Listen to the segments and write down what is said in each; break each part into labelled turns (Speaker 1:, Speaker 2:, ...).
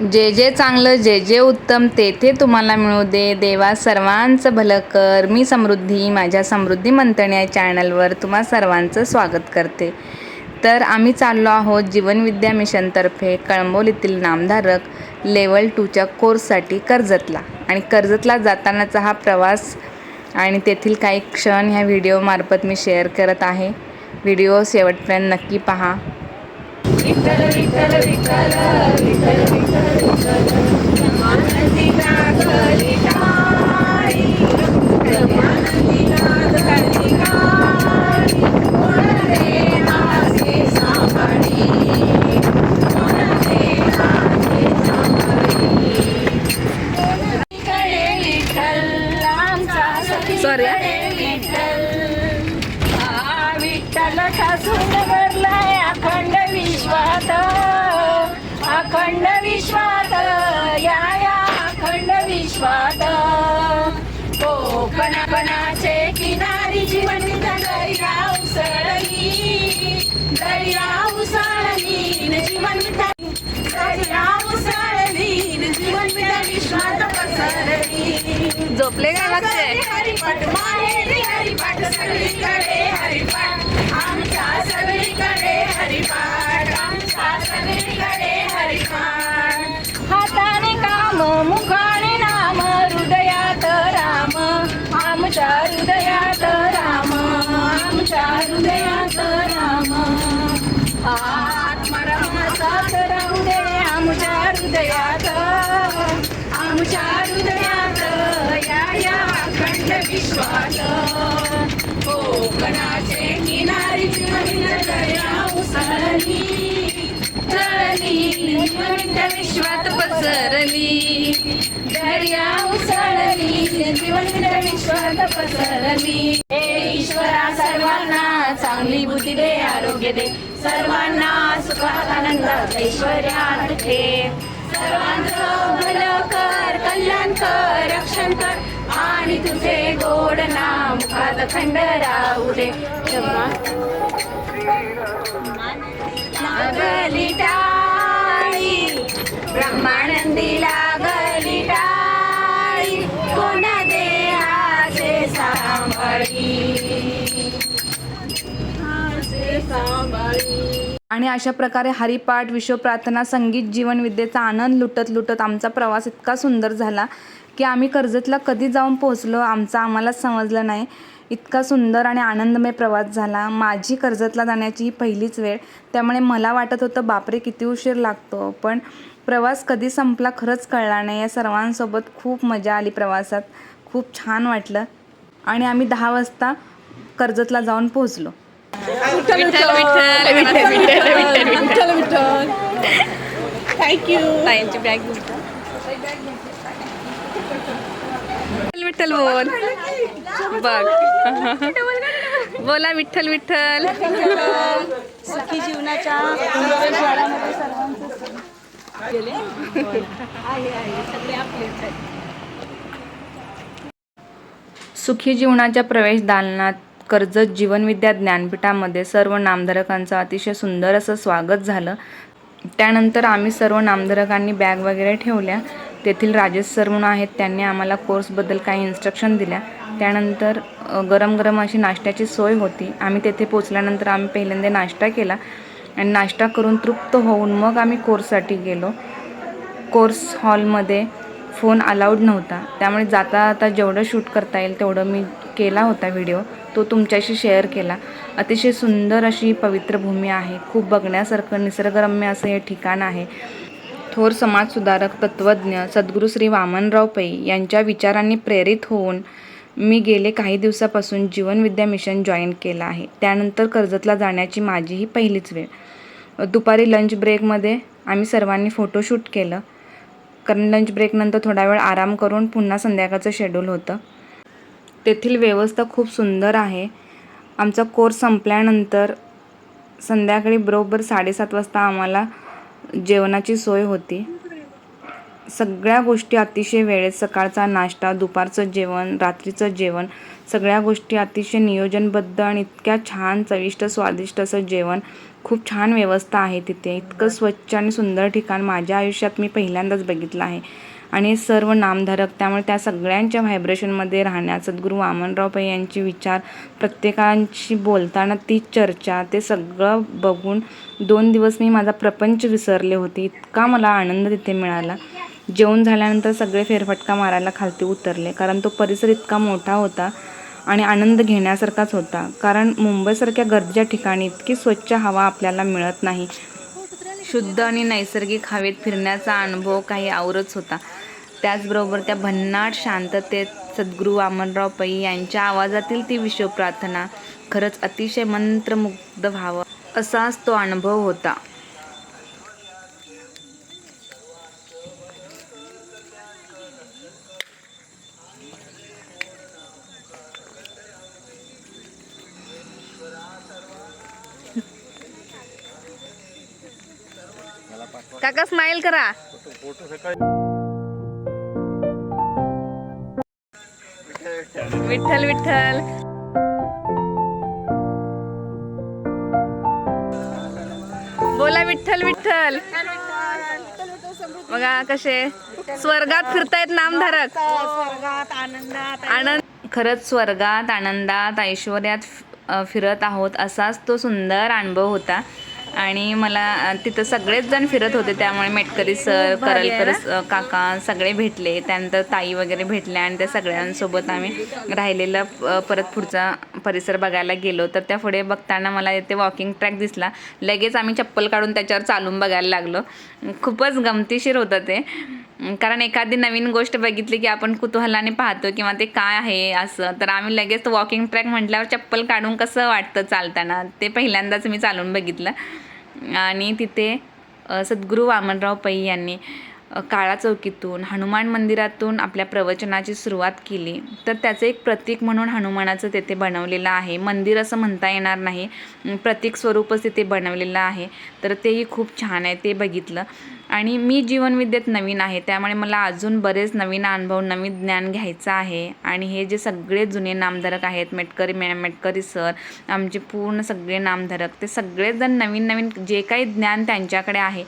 Speaker 1: जे जे चांगलं जे जे उत्तम ते ते तुम्हाला मिळू दे. देवा सर्वांचं भलं कर. मी समृद्धी माझ्या समृद्धी मंथन या चॅनलवर तुम्हा सर्वांचं स्वागत करते. तर आम्ही चाललो आहोत जीवनविद्या मिशनतर्फे कळंबोलीतील नामधारक लेवल टूच्या कोर्ससाठी कर्जतला. आणि कर्जतला जातानाचा हा प्रवास आणि तेथील काही क्षण ह्या व्हिडिओमार्फत मी शेअर करत आहे. व्हिडिओ शेवटपर्यंत नक्की पहा. Sorry,
Speaker 2: विठ्ठल ठासून भरलाय अखंड विश्वात अखंड विश्वात या या अखंड विश्वात. आमच्या सगळीकडे हरिपाठ हाताने काम उसळली जळली जीवंत विश्वात पसरली. दर्या उसळली जीवंत विश्वात पसरली. हे ईश्वरा सर्वांना चांगली बुद्धी दे आरोग्य दे. सर्वांना सुखात आनंदात ऐश्वर्यात ठेव सर्वांचं भलं कर कल्याण कर रक्षण कर. आणि तुझे गोड नाम मुखात खंड राहू दे लागली टाळी ब्रह्मानंदी लागली टाळी कोण देहाचे सांभाळी? सांभाळी.
Speaker 1: आणि अशा प्रकारे हरिपाठ विश्वप्रार्थना संगीत जीवन विद्येचा आनंद लुटत लुटत आमचा प्रवास इतका सुंदर झाला. की आम्ही कर्जतला कधी जाऊन पोहोचलो आमचं आम्हालाच समजलं नाही. इतका सुंदर आणि आनंदमय प्रवास झाला. माझी कर्जतला जाण्याची ही पहिलीच वेळ. त्यामुळे मला वाटत होतं बापरे किती उशीर लागतो. पण प्रवास कधी संपला खरंच कळला नाही. या सर्वांसोबत खूप मजा आली प्रवासात. खूप छान वाटलं. आणि आम्ही दहा वाजता कर्जतला जाऊन पोहोचलो.
Speaker 3: थँक्यू
Speaker 1: विठ्ठल बोल. बघ. बोला विठ्ठल विठ्ठल.
Speaker 3: सुखी जीवनाच्या
Speaker 1: सुखी जीवनाच्या प्रवेश दालनात कर्जत जीवनविद्या ज्ञानपीठामध्ये सर्व नामधारकांचं अतिशय सुंदर असं स्वागत झालं. त्यानंतर आम्ही सर्व नामधारकांनी बॅग वगैरे ठेवल्या. तेथील राजेश सर म्हणून आहेत त्यांनी आम्हाला कोर्सबद्दल काही इन्स्ट्रक्शन दिल्या. त्यानंतर गरम गरम अशी नाश्त्याची सोय होती. आम्ही तेथे पोचल्यानंतर आम्ही पहिल्यांदा नाश्ता केला आणि नाश्ता करून तृप्त होऊन मग आम्ही कोर्ससाठी गेलो. कोर्स हॉलमध्ये फोन अलाउड नव्हता. त्यामुळे जाता आता जेवढं शूट करता येईल तेवढं मी केला होता व्हिडिओ तो तुमच्याशी शेअर केला. अतिशय सुंदर अशी पवित्र भूमी आहे. खूप बघण्यासारखं निसर्गरम्य असं हे ठिकाण आहे. थोर समाजसुधारक तत्त्वज्ञ सद्गुरू श्री वामनराव पै यांच्या विचारांनी प्रेरित होऊन मी गेले काही दिवसापासून जीवनविद्या मिशन जॉईन केलं आहे. त्यानंतर कर्जतला जाण्याची माझी ही पहिलीच वेळ. दुपारी लंच ब्रेकमध्ये आम्ही सर्वांनी फोटोशूट केलं. कारण लंच ब्रेकनंतर थोडा वेळ आराम करून पुन्हा संध्याकाळचं शेड्यूल होतं. तेथील व्यवस्था खूप सुंदर आहे. आमचा कोर्स संपल्यानंतर संध्याकाळी बरोबर साडेसात वाजता आम्हाला जेवणाची सोय होती. सगळ्या गोष्टी अतिशय वेळेत सकाळचा नाश्ता दुपारचं जेवण रात्रीचं जेवण सगळ्या गोष्टी अतिशय नियोजनबद्ध आणि इतक्या छान चविष्ट स्वादिष्ट असं जेवण. खूप छान व्यवस्था आहे तिथे. इतकं स्वच्छ आणि सुंदर ठिकाण माझ्या आयुष्यात मी पहिल्यांदाच बघितलं आहे. आणि सर्व नामधारक त्यामुळे त्या सगळ्यांच्या व्हायब्रेशनमध्ये राहण्या सद्गुरू वामनराव पै यांचे विचार प्रत्येकांशी बोलताना तीच चर्चा ते सगळं बघून दोन दिवस मी माझा प्रपंच विसरले होते. इतका मला आनंद तिथे मिळाला. जेवण झाल्यानंतर सगळे फेरफटका मारायला खालती उतरले कारण तो परिसर इतका मोठा होता आणि आनंद घेण्यासारखाच होता. कारण मुंबईसारख्या गर्दीच्या ठिकाणी इतकी स्वच्छ हवा आपल्याला मिळत नाही. शुद्ध आणि नैसर्गिक हवेत फिरण्याचा अनुभव काही आवरच होता. त्याचबरोबर त्या भन्नाट शांततेत सद्गुरू वामनराव पै यांच्या आवाजातील ती विश्वप्रार्थना खरंच अतिशय मंत्रमुग्ध व्हावं असाच तो अनुभव होता. काका स्माइल करा. विठ्ठल विठ्ठल. बोला विठ्ठल विठ्ठल. बघा कसे स्वर्गात फिरतायत नामधारक.
Speaker 3: स्वर्गात आनंदात
Speaker 1: आनंद. खरंच स्वर्गात आनंदात ऐश्वर्यात फिरत आहोत असाच तो सुंदर अनुभव होता. आणि मला तिथं सगळेच जण फिरत होते त्यामुळे मेटकरी सर करलकर स- काका सगळे भेटले. त्यानंतर ताई वगैरे भेटल्या आणि त्या सगळ्यांसोबत आम्ही राहिलेला परत पुढचा परिसर बघायला गेलो. तर त्या पुढे बघताना मला इथे वॉकिंग ट्रॅक दिसला. लगेच आम्ही चप्पल काढून त्याच्यावर चालून बघायला लागलो. खूपच गमतीशीर होतं ते. कारण एखादी नवीन गोष्ट बघितली की आपण कुतूहलाने पाहतो किंवा ते काय आहे असं. तर आम्ही लगेच वॉकिंग ट्रॅक म्हटल्यावर चप्पल काढून कसं वाटतं चालताना ते पहिल्यांदाच मी चालून बघितलं. आणि तिथे सद्गुरू वामनराव पै यांनी काळा चौकीतून हनुमान मंदिरातून आपल्या प्रवचनाची सुरुवात केली. तर त्याचं एक प्रतीक म्हणून हनुमानाचं तेथे बनवलेलं आहे. मंदिर असं म्हणता येणार नाही. प्रतीक स्वरूपच तिथे बनवलेलं आहे. तर तेही खूप छान आहे ते बघितलं. आणि मी जीवनविद्येत नवीन आहे त्यामुळे मला अजून बरेच नवीन अनुभव नवीन ज्ञान घ्यायचं आहे. आणि हे जे सगळे जुने नामधारक आहेत मेटकरी मॅ मेटकरी सर आमचे पूर्ण सगळे नामधारक ते सगळेजण नवीन नवीन जे काही ज्ञान त्यांच्याकडे आहे.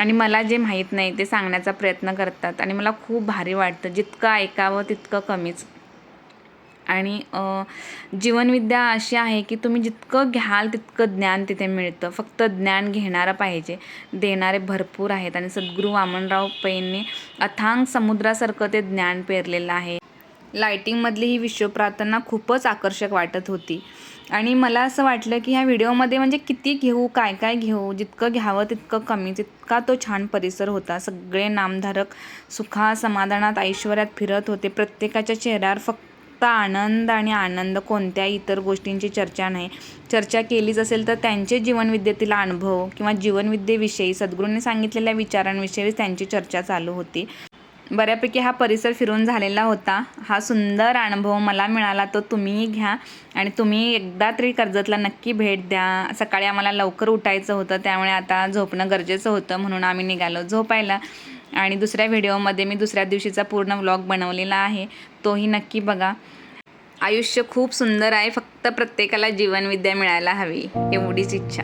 Speaker 1: आणि मला जे माहीत नाही ते सांगण्याचा प्रयत्न करतात. आणि मला खूप भारी वाटतं. जितकं ऐकावं तितकं कमीच. आणि जीवनविद्या अशी आहे की तुम्ही जितकं घ्याल तितकं ज्ञान तिथे मिळतं. फक्त ज्ञान घेणारं पाहिजे. देणारे भरपूर आहेत आणि सद्गुरू वामनराव पैंनी अथांग समुद्रासारखं ते ज्ञान पेरलेलं आहे. लायटिंगमधली ही विश्वप्रार्थना खूपच आकर्षक वाटत होती. आणि मला असं वाटलं की ह्या व्हिडिओमध्ये म्हणजे किती घेऊ काय काय घेऊ जितकं घ्यावं तितकं कमी तितका तो छान परिसर होता. सगळे नामधारक सुखा समाधानात ऐश्वर्यात फिरत होते. प्रत्येकाच्या चेहऱ्यावर फक्त आनंद आणि आनंद कोणत्याही इतर गोष्टींची चर्चा नाही. चर्चा केलीच असेल तर त्यांचे जीवनविद्येतील अनुभव किंवा जीवनविद्येविषयी सद्गुरूंनी सांगितलेल्या विचारांविषयी त्यांची चर्चा चालू होती. बऱ्यापैकी हा परिसर फिरून झालेला होता. हा सुंदर अनुभव मला मिळाला तो तुम्हीही घ्या आणि तुम्ही एकदा तरी कर्जतला नक्की भेट द्या. सकाळी आम्हाला लवकर उठायचं होतं त्यामुळे आता झोपणं गरजेचं होतं म्हणून आम्ही निघालो झोपायला. आणि दुसऱ्या व्हिडिओमध्ये मी दुसऱ्या दिवशीचा पूर्ण व्लॉग बनवलेला आहे तोही नक्की बघा. आयुष्य खूप सुंदर आहे फक्त प्रत्येकाला जीवनविद्या मिळायला हवी एवढीच इच्छा.